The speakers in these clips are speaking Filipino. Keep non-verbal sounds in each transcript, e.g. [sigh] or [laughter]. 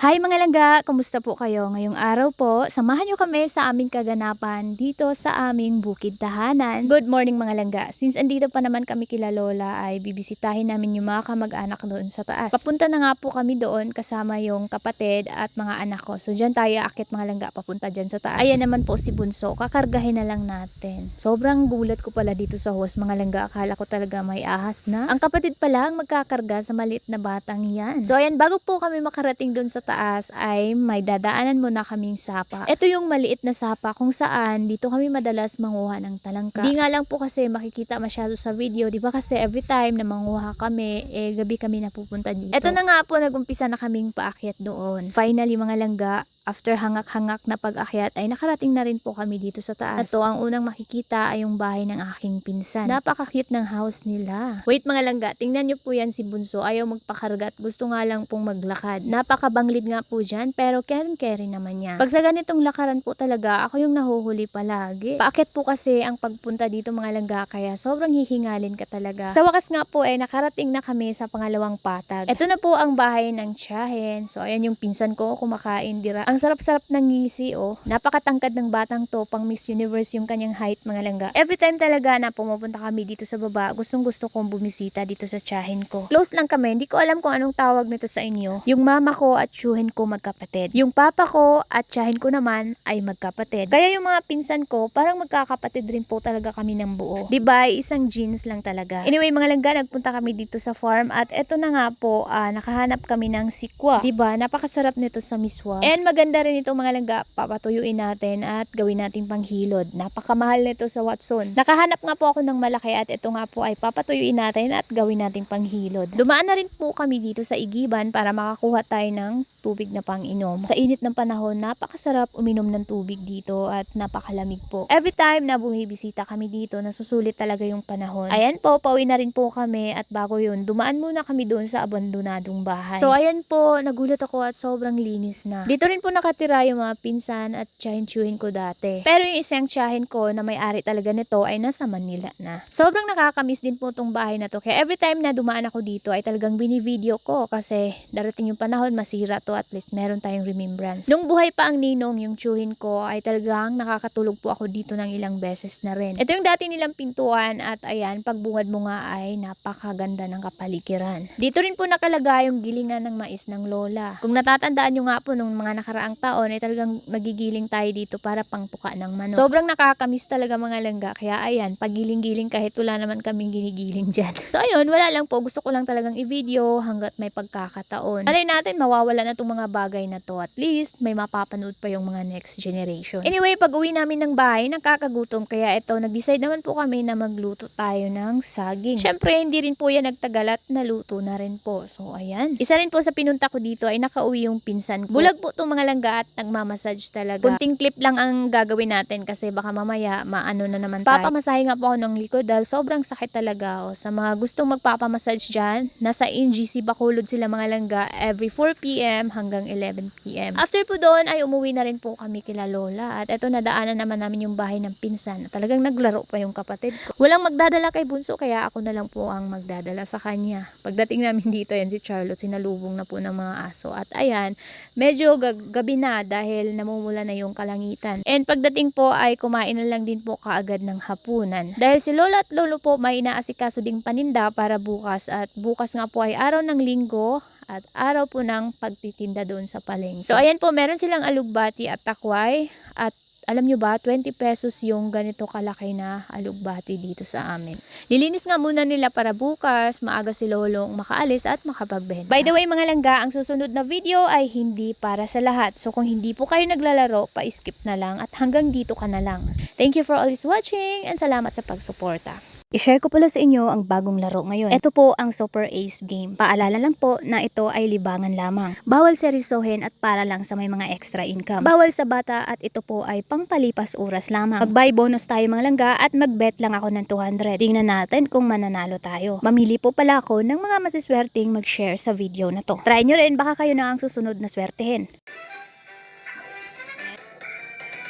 Hi mga langga! Kumusta po kayo? Ngayong araw po, samahan nyo kami sa aming kaganapan dito sa aming bukid tahanan. Good morning mga langga! Since andito pa naman kami kila Lola ay bibisitahin namin yung mga kamag-anak doon sa taas. Papunta na nga po kami doon kasama yung kapatid at mga anak ko. So dyan tayo akit mga langga papunta dyan sa taas. Ayan naman po si Bunso, kakargahin na lang natin. Sobrang gulat ko pala dito sa host mga langga. Akala ko talaga may ahas na. Ang kapatid pala ang magkakarga sa maliit na batang yan. So ayan, bago po kami makarating doon sa taas ay may dadaanan muna kaming sapa. Ito yung maliit na sapa kung saan dito kami madalas manguha ng talangka. Di nga lang po kasi makikita masyado sa video, di ba kasi every time na manguha kami, eh gabi kami napupunta dito. Ito na nga po, nagumpisa na kaming paakyat doon. Finally mga langga, after hangak-hangak na pag-akyat ay nakarating na rin po kami dito sa taas. Ito ang unang makikita ay yung bahay ng aking pinsan. Napaka-cute ng house nila. Wait mga langga, tingnan nyo po yan si Bunso. Ayaw magpakarga at gusto nga lang pong maglakad. Napakabanglid nga po dyan pero keren-keri naman niya. Pag sa ganitong lakaran po talaga, ako yung nahuhuli palagi. Paakit po kasi ang pagpunta dito mga langga kaya sobrang hihingalin ka talaga. Sa wakas nga po ay nakarating na kami sa pangalawang patag. Ito na po ang bahay ng tiyahin. So ayan yung pinsan ko kumakain dira. Ang sarap-sarap ng ngisi oh. Napakatangkad ng batang to pang Miss Universe yung kanyang height mga langga. Every time talaga na pumupunta kami dito sa baba, gustong gusto kong bumisita dito sa tiyahin ko. Close lang kami, hindi ko alam kung anong tawag nito sa inyo. Yung mama ko at tiyuhin ko magkapatid. Yung papa ko at tiyahin ko naman ay magkapatid. Kaya yung mga pinsan ko, parang magkakapatid rin po talaga kami ng buo. ba? Isang jeans lang talaga. Anyway, mga langga, nagpunta kami dito sa farm at eto na nga po, ah, nakahanap kami ng sikwa. ba? Napakasarap nito sa miswa. And maganda rin itong mga langga, papatuyuin natin at gawin nating panghilod. Napakamahal nito sa Watson. Nakahanap nga po ako ng malaki at ito nga po ay papatuyuin natin at gawin nating panghilod. Dumaan na rin po kami dito sa Igiban para makakuha tayo ng tubig na pang-inom. Sa init ng panahon, napakasarap uminom ng tubig dito at napakalamig po. Every time na bumibisita kami dito, nasusulit talaga yung panahon. Ayan po, pauwi na rin po kami at bago yun, dumaan muna kami doon sa abandonadong bahay. So ayan po, nagulat ako at sobrang linis na. Dito rin po nakatira yung mga pinsan at tsahin-tsuhin ko dati. Pero yung isang tsahin ko na may-ari talaga nito ay nasa Manila na. Sobrang nakakamiss din po tong bahay na to. Kaya every time na dumaan ako dito ay talagang binivideo ko kasi darating yung panahon masira to at least meron tayong remembrance. Nung buhay pa ang ninong, yung tsuhin ko ay talagang nakakatulog po ako dito ng ilang beses na rin. Ito yung dati nilang pintuan at ayan, pagbungad mo nga ay napakaganda ng kapaligiran. Dito rin po nakalagay yung gilingan ng mais ng lola. Kung natatandaan nyo nga po nung mga nakaraang taon ay talagang nagigiling tayo dito para pangpuka ng manok. Sobrang nakakamiss talaga mga langga. Kaya ayan, pagiling-giling kahit wala naman kaming ginigiling dyan. [laughs] So ayun, wala lang po. Gusto ko lang talagang i-video hanggat may pagkakataon. Alay natin, mawawala na itong mga bagay na to. At least, may mapapanood pa yung mga next generation. Anyway, pag uwi namin ng bahay, nakakagutom. Kaya ito, nag-decide naman po kami na magluto tayo ng saging. Syempre, hindi rin po yan nagtagal at naluto na rin po. So, ayan. Isa rin po sa pinunta ko dito ay nakauwi yung pinsan ko. Bulag po itong mga langga at nagmamassage talaga. Kunting clip lang ang gagawin natin kasi baka mamaya maano na naman tayo. Papamasahe nga po ako ng likod dahil sobrang sakit talaga. O, sa mga gustong magpapamassage dyan, nasa NGC Bacolod sila mga langga every 4pm hanggang 11pm. After po doon ay umuwi na rin po kami kila Lola at eto nadaanan naman namin yung bahay ng pinsan. Talagang naglaro pa yung kapatid ko. Walang magdadala kay Bunso kaya ako na lang po ang magdadala sa kanya. Pagdating namin dito yan si Charlotte sinalubong na po ng mga aso at ayan medyo gabi na dahil namumula na yung kalangitan. And pagdating po ay kumain na lang din po kaagad ng hapunan. Dahil si Lola at Lolo po may inaasikaso ding paninda para bukas at bukas nga po ay araw ng linggo at araw po ng pagtitinda doon sa palengke. So ayan po, meron silang alugbati at takway at alam nyo ba, 20 pesos yung ganito kalaki na alugbati dito sa amin. Lilinis nga muna nila para bukas, maaga si Lolong makaalis at makapagbenta. By the way mga langga, ang susunod na video ay hindi para sa lahat. So kung hindi po kayo naglalaro, pa-skip na lang at hanggang dito ka na lang. Thank you for always watching and salamat sa pagsuporta. I-share ko pala sa inyo ang bagong laro ngayon. Ito po ang Super Ace game. Paalala lang po na ito ay libangan lamang. Bawal seryosohin at para lang sa may mga extra income. Bawal sa bata at ito po ay pangpalipas oras lamang. Mag-buy bonus tayo mga langga at mag-bet lang ako ng 200. Tingnan natin kung mananalo tayo. Mamili po pala ako ng mga masiswerteng mag-share sa video na to. Try nyo rin baka kayo na ang susunod na swertehin.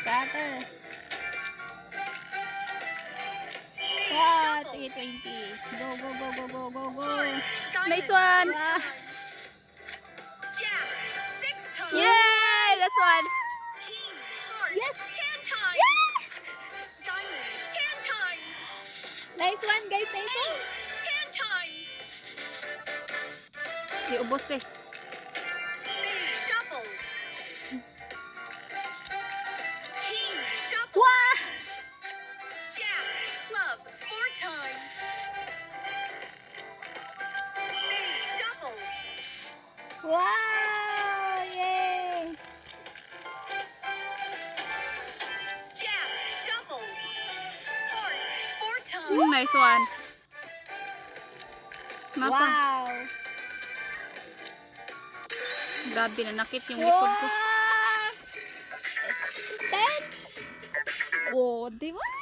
Starter! 20. Go, go, go, go, go, go, go. Nice one. Yeah. Yay! That's one. Yes! Yes! Nice one, guys. Nice one. Ten times. Iubos eh. Nice one. Mapa. Wow! Grabe na nakit yung likod ko. Ten! Oh, di ba?